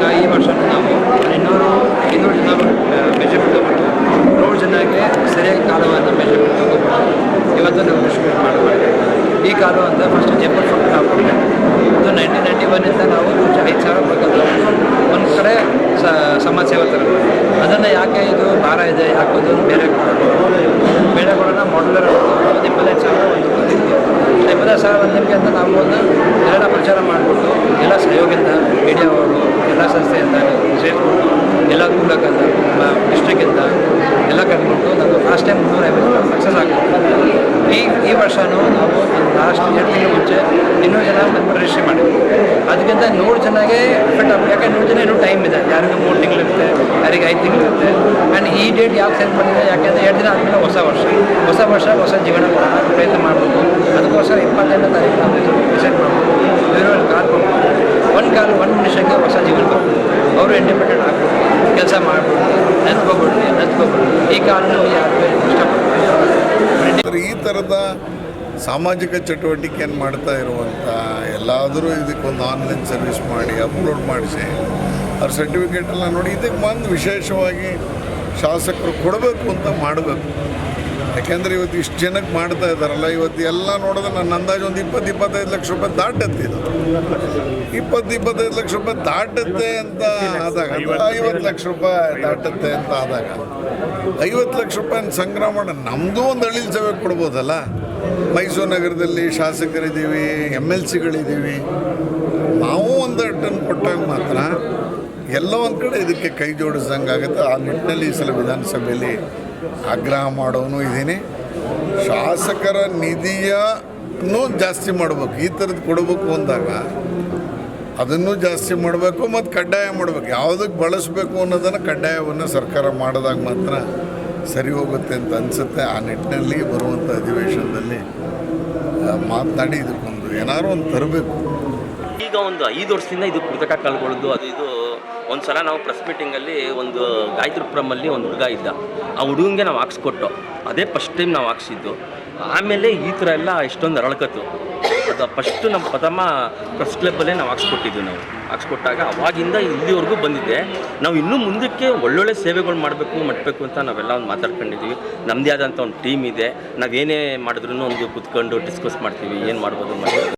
ಮೂಲಕ ಈ ವರ್ಷ ನಾವು ಇನ್ನೂರು ಐನೂರು ಜನ ಮೆಜರ್ಮೆಂಟ್ ತಗೊಂಡು ನೂರು ಜನಕ್ಕೆ ಸರಿಯಾಗಿ ಕಾಲುವನ್ನು ಮೆಜರ್ಮೆಂಟ್ ತಗೊಂಡು ಇವತ್ತು ನಾವು ಮೆಜರ್ಮೆಂಟ್ ಮಾಡಬಾರ್ದು ಈ ಕಾಲು ಅಂತ ಫಸ್ಟ್ ಜಂಪರ್ ಫೋಟೋ ಹಾಕೊಂಡೆ ಕೊಟ್ಟೆ ಇದು ನೈನ್ಟೀನ್ ನೈಂಟಿ ಒನ್ನಿಂದ ನಾವು ಐದು ಸಾವಿರ ಪ್ರಕಾರ ಒಂದು ಕಡೆ ಸಮಾಜ ಸೇವೆ ತರಬೇಕು. ಅದನ್ನು ಯಾಕೆ ಇದು ಭಾರ ಇದೆ ಯಾಕೋದು ಬೇರೆ ಕೊಡೋದು? ಬೇರೆ ಕೊಡೋಣ ಮಾಡ್ಲರ್ ಅದಕ್ಕಿಂತ ನೂರು ಜನಗೆ ಎಫೆಕ್ಟ್ ಆಗಬೇಕು. ಯಾಕಂದ್ರೆ ನೂರು ಜನ ಇನ್ನೂ ಟೈಮ್ ಇದೆ. ಯಾರಿಗೆ ಮೂರು ತಿಂಗಳಿರುತ್ತೆ, ಯಾರಿಗೆ ಐದು ತಿಂಗಳಿರುತ್ತೆ. ಆ್ಯಂಡ್ ಈ ಡೇಟ್ ಯಾಕೆ ಸೆಲೆಕ್ಟ್ ಮಾಡಿದೆ ಯಾಕೆಂದರೆ ಎರಡು ದಿನ ಆದಮೇಲೆ ಹೊಸ ವರ್ಷ. ಹೊಸ ವರ್ಷ, ಹೊಸ ಜೀವನ ಪ್ರಯತ್ನ ಮಾಡಬೇಕು. ಅದಕ್ಕೋಸ್ಕರ ಇಪ್ಪತ್ತೆಂಟನೇ ತಾರೀಕು ನಾವು ಡಿಸೈಡ್ ಮಾಡಬೇಕು. ಬೇರೆ ಕಾಲ್ ಕೊಡ್ಬೇಕು. ಒಂದು ಕಾಲ್ ಒಂದು ನಿಮಿಷಕ್ಕೆ ಹೊಸ ಜೀವನ ಬರ್ಬೋದು ಅವರು ಇಂಡಿಪೆಂಡೆಂಟ್ ಆಗ್ಬೋದು ಕೆಲಸ ಮಾಡ್ಬೋದು ನೆನ್ಸ್ಕೊಬಿಡ್ಲಿ ನೆನ್ಸ್ಕೊಬಿಡ್ಲಿ ಈ ಕಾಲದಲ್ಲಿ ಯಾರು ಇಷ್ಟಪಡ್ತಾರೆ ಈ ಥರದ ಸಾಮಾಜಿಕ ಚಟುವಟಿಕೆಯನ್ನು ಮಾಡ್ತಾ ಇರುವಂಥ ಎಲ್ಲಾದರೂ ಇದಕ್ಕೊಂದು ಆನ್ಲೈನ್ ಸರ್ವಿಸ್ ಮಾಡಿ ಅಪ್ಲೋಡ್ ಮಾಡಿಸಿ, ಅವ್ರ ಸರ್ಟಿಫಿಕೇಟೆಲ್ಲ ನೋಡಿ, ಇದಕ್ಕೆ ಬಂದು ವಿಶೇಷವಾಗಿ ಶಾಸಕರು ಕೊಡಬೇಕು ಅಂತ ಮಾಡಬೇಕು. ಯಾಕೆಂದರೆ ಇವತ್ತು ಇಷ್ಟು ಜನಕ್ಕೆ ಮಾಡ್ತಾ ಇದ್ದಾರಲ್ಲ, ಇವತ್ತು ಎಲ್ಲ ನೋಡಿದ್ರೆ ನನ್ನ ಅಂದಾಜು ಒಂದು ಇಪ್ಪತ್ತು, ಇಪ್ಪತ್ತೈದು ಲಕ್ಷ ರೂಪಾಯಿ ದಾಟತ್ತೆ ಇದು. ಇಪ್ಪತ್ತು, ಇಪ್ಪತ್ತೈದು ಲಕ್ಷ ರೂಪಾಯಿ ದಾಟತ್ತೆ ಅಂತ ಆದಾಗ, ಐವತ್ತು ಲಕ್ಷ ರೂಪಾಯಿ ದಾಟತ್ತೆ ಅಂತ ಆದಾಗ, ಐವತ್ತು ಲಕ್ಷ ರೂಪಾಯಿ ಸಂಗ್ರಹ ಮಾಡಿ ನಮ್ಮದು ಒಂದು ಅಳಿಲ್ ಸೇವೆ ಕೊಡ್ಬೋದಲ್ಲ? ಮೈಸೂರು ನಗರದಲ್ಲಿ ಶಾಸಕರಿದ್ದೀವಿ, ಎಂ ಎಲ್ ಸಿಗಳಿದ್ದೀವಿ. ನಾವು ಒಂದು ಅಡ್ಡನ್ನು ಕೊಟ್ಟಾಗ ಮಾತ್ರ ಎಲ್ಲ ಒಂದು ಕಡೆ ಇದಕ್ಕೆ ಕೈ ಜೋಡಿಸ್ದಂಗೆ ಆಗುತ್ತೆ. ಆ ನಿಟ್ಟಿನಲ್ಲಿ ಈ ಸಲ ವಿಧಾನಸಭೆಯಲ್ಲಿ ಆಗ್ರಹ ಮಾಡೋನು ಇದ್ದೀನಿ. ಶಾಸಕರ ನಿಧಿಯನ್ನು ಜಾಸ್ತಿ ಮಾಡಬೇಕು. ಈ ಥರದ್ದು ಕೊಡಬೇಕು ಅಂದಾಗ ಅದನ್ನು ಜಾಸ್ತಿ ಮಾಡಬೇಕು ಮತ್ತು ಕಡ್ಡಾಯ ಮಾಡಬೇಕು. ಯಾವುದಕ್ಕೆ ಬಳಸಬೇಕು ಅನ್ನೋದನ್ನು ಕಡ್ಡಾಯವನ್ನು ಸರ್ಕಾರ ಮಾಡಿದಾಗ ಮಾತ್ರ ಸರಿ ಹೋಗುತ್ತೆ ಅಂತ ಅನಿಸುತ್ತೆ. ಆ ನಿಟ್ಟಿನಲ್ಲಿ ಬರುವಂಥ ಅಧಿವೇಶನದಲ್ಲಿ ಮಾತಾಡಿ ಇದಕ್ಕೊಂದು ಏನಾದ್ರು ಒಂದು ತರಬೇಕು. ಈಗ ಒಂದು ಐದು ವರ್ಷದಿಂದ ಇದು ಕೃತಕ ಕಾಲ್ಗೊಳ್ದು ಅದು ಇದು ಒಂದು ಸಲ ನಾವು ಪ್ರೆಸ್ ಮೀಟಿಂಗಲ್ಲಿ ಒಂದು ಗಾಯತ್ರಿಪುರಮಲ್ಲಿ ಒಂದು ಹುಡುಗ ಇದ್ದ. ಆ ಹುಡುಗಂಗೆ ನಾವು ಹಾಕ್ಸ್ಕೊಟ್ಟು, ಅದೇ ಫಸ್ಟ್ ಟೈಮ್ ನಾವು ಹಾಕ್ಸಿದ್ದು. ಆಮೇಲೆ ಈ ಥರ ಎಲ್ಲ ಇಷ್ಟೊಂದು ಅರಳಕತ್ತು ಅದು ಫಸ್ಟು ನಮ್ಮ ಪ್ರಥಮ ಪ್ರೆಸ್ ಕ್ಲಬ್ಬಲ್ಲೇ ನಾವು ಹಾಕ್ಸ್ಕೊಟ್ಟಿದ್ದು ನಾವು. ಹಾಕ್ಸ್ಕೊಟ್ಟಾಗ ಅವಾಗಿಂದ ಇಲ್ಲಿವರೆಗೂ ಬಂದಿದೆ. ನಾವು ಇನ್ನೂ ಮುಂದಕ್ಕೆ ಒಳ್ಳೊಳ್ಳೆ ಸೇವೆಗಳು ಮಾಡಬೇಕು ಮಾಡಬೇಕು ಅಂತ ನಾವೆಲ್ಲ ಒಂದು ಮಾತಾಡ್ಕೊಂಡಿದ್ದೀವಿ. ನಮ್ಮದೇ ಆದಂಥ ಒಂದು ಟೀಮ್ ಇದೆ. ನಾವೇನೇ ಮಾಡಿದ್ರು ಒಂದು ಕುತ್ಕೊಂಡು ಡಿಸ್ಕಸ್ ಮಾಡ್ತೀವಿ, ಏನು ಮಾಡ್ಬೋದು ಮಾಡ್ಬೋದು